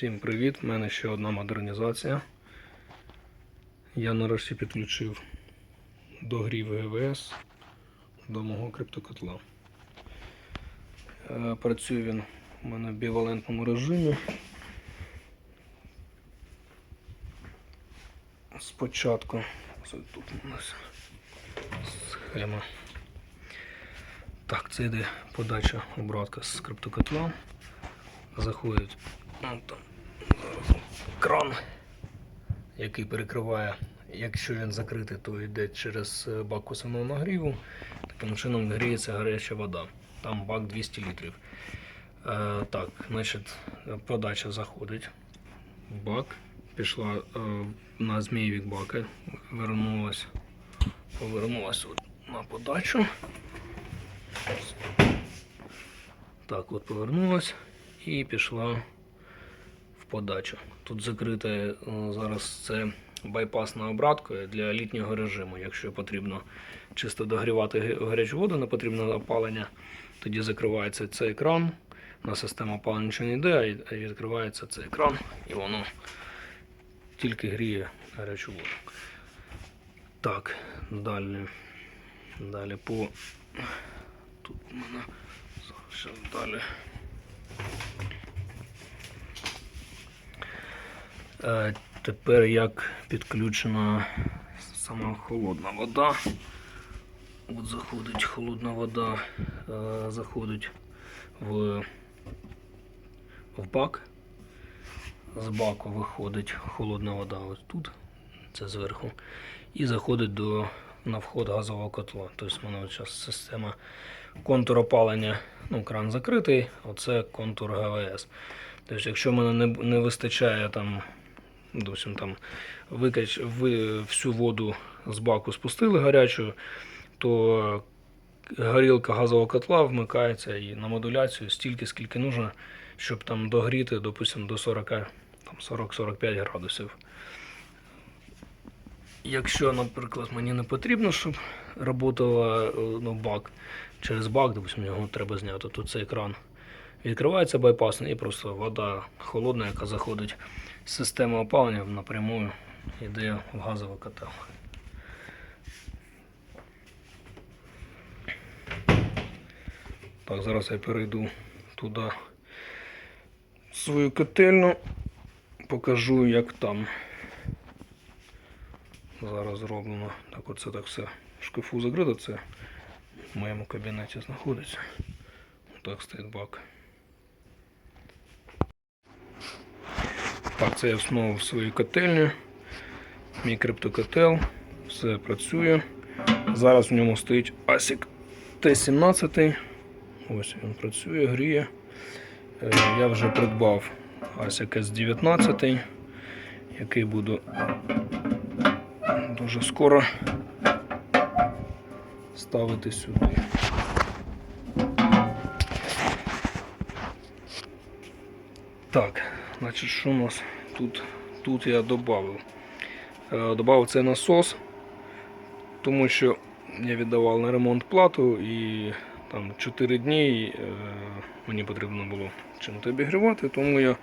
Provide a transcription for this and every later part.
Всім привіт! У мене ще одна модернізація. Я нарешті підключив догрів ГВС до мого криптокотла. Е, Працює він у мене в бівалентному режимі. Спочатку це тут у нас схема. Так, це йде подача обратка з криптокотла. Заходить ну, там, кран, який перекриває, якщо він закритий, то йде через е, бак косиного нагріву. Таким чином гріється гаряча вода. Там бак 200 літрів. Е, так, значить, подача заходить бак, пішла е, на змійвік бака, вернулась, повернулась от на подачу. Так, от повернулась і пішла подачу. Тут закрите е, зараз це байпасна обратка для літнього режиму. Якщо потрібно чисто догрівати гарячу воду, не потрібно опалення, тоді закривається цей кран. На систему опалення нічого не йде, а відкривається цей кран і воно тільки гріє гарячу воду. Так, далі. Далі по. Тут у мене зараз далі. Е, Тепер як підключена сама холодна вода. От заходить холодна вода, е, заходить в, в бак. З баку виходить холодна вода ось тут, це зверху, і заходить до, на вход газового котла. Тобто в мене зараз система контур опалення, ну, кран закритий, оце контур ГВС. Тобто, якщо в мене не, не вистачає там, допустим, там викач, ви всю воду з баку спустили гарячу, то горілка газового котла вмикається і на модуляцію стільки, скільки нужно, щоб там догріти, допустим, до 40, там 40-45 градусів. Якщо, наприклад, мені не потрібно, щоб працювала е, ну, бак, через бак, допустим, його треба зняти, то цей кран відкривається байпасний і просто вода холодна, яка заходить з системи опалення напряму йде в газовий котел. Так, зараз я перейду туди свою котельну, покажу, як там зараз зроблено. Так, оце так все в шкафу закрито, це в моєму кабінеті знаходиться. Так стоїть бак. Так, це я знову в своїй котельні. Мій криптокотел. Все працює. Зараз в ньому стоїть ASIC T17. Ось він працює, гріє. Е, Я вже придбав ASIC S19, який буду дуже скоро ставити сюди. Так, значить, що у нас тут? Тут я додав. Додав цей насос, тому що я віддавав на ремонт плату і там 4 дні е, мені потрібно було чим-то обігрівати, тому я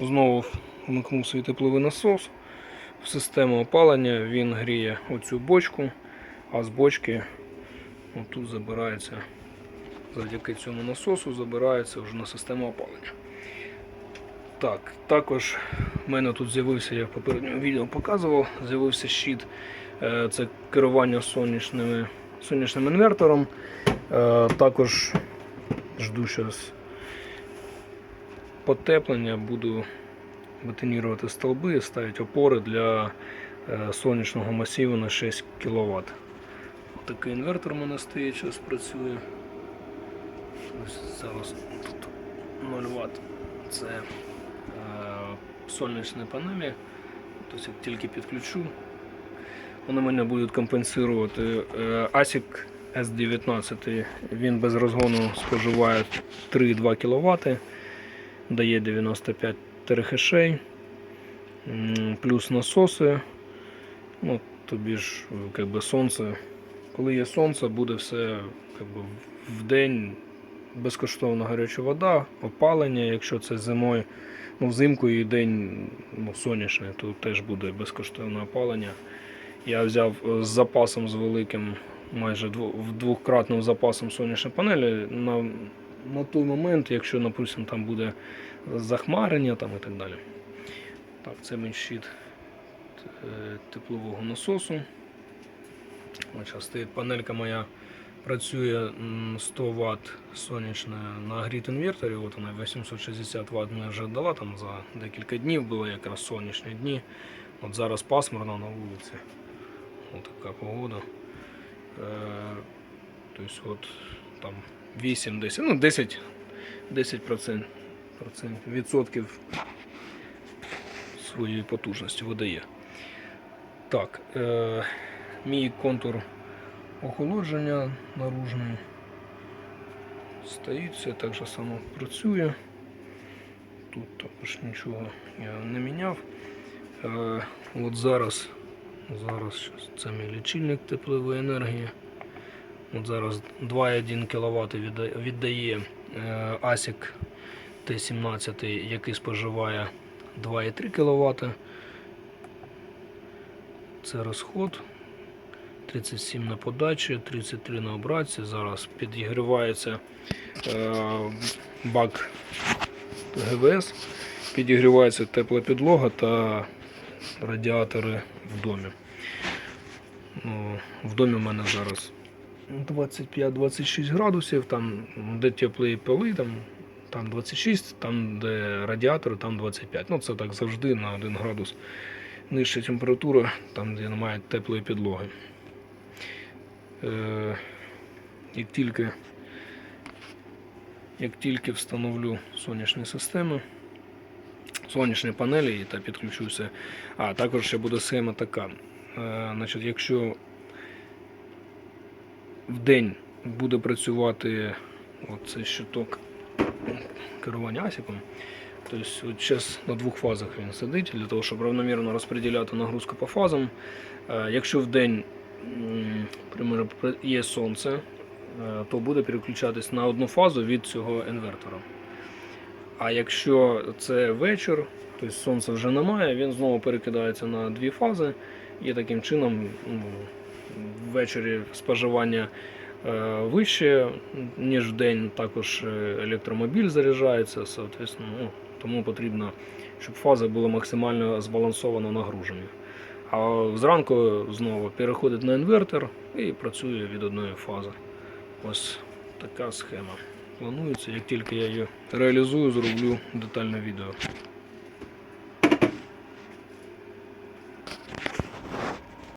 знову вмикнув свій тепловий насос в систему опалення, він гріє оцю бочку, а з бочки тут забирається завдяки цьому насосу забирається вже на систему опалення. Так, також в мене тут з'явився, я в попередньому відео показував, з'явився щит. Е, Це керування сонячними, сонячним інвертором. Е, Також жду зараз потеплення, буду бетонірувати столби, ставити опори для е, сонячного масиву на 6 кВт. Такий інвертор у мене стоїть, зараз працює. Ось зараз тут 0 Вт. Це сонячні панелі. Тобто тільки підключу, вони мене будуть компенсувати. Е, ASIC S19 він без розгону споживає 3,2 кВт, дає 95 терахешей, М, плюс насоси. Ну, тобі ж би, сонце. Коли є сонце, буде все би, в день безкоштовна гаряча вода, опалення, якщо це зимою, ну взимку і день ну, сонячний, то теж буде безкоштовне опалення. Я взяв е, з запасом з великим, майже в двократним запасом сонячні панелі на, на той момент, якщо, наприклад, там буде захмарення там і так далі. Так, це щит е, теплового насосу. Ось панелька моя працює 100 Вт сонячна на гріт інверторі. От вона 860 Вт мені вже дала там за декілька днів, було якраз сонячні дні. От зараз пасмурно на вулиці. Ось така погода. Е, тобто от там 8-10, ну 10, 10 процентів відсотків своєї потужності видає. Так, е, мій контур охолодження наружний стоїть, так же само працює. Тут також нічого я не міняв. Е, от зараз, зараз це мій лічильник теплової енергії. От зараз 2,1 кВт віддає, віддає е, ASIC Т17, який споживає 2,3 кВт. Це розход. 37 на подачі, 33 на обратці. Зараз підігрівається е, бак ГВС, підігрівається тепла підлога та радіатори в домі. Ну, в домі в мене зараз 25-26 градусів, там де теплі поли, там, там 26, там де радіатори, там 25. Ну це так завжди на 1 градус нижча температура, там де немає теплої підлоги. Е, як тільки, як тільки встановлю сонячні системи, сонячні панелі та підключуся. А також ще буде схема така. Е, значить, якщо в день буде працювати оцей щиток керування асіком, Тобто зараз на двох фазах він сидить для того, щоб равномірно розподіляти нагрузку по фазам. Е, Якщо в день примерно, є сонце, е, то буде переключатись на одну фазу від цього інвертора. А якщо це вечір, тобто сонця вже немає, він знову перекидається на дві фази, і таким чином ну, ввечері споживання е, вище, ніж в день. Також електромобіль заряджається, ну, тому потрібно, щоб фаза була максимально збалансовано нагружені. А зранку знову переходить на інвертор і працює від одної фази. Ось така схема. Планується, як тільки я її реалізую, зроблю детальне відео.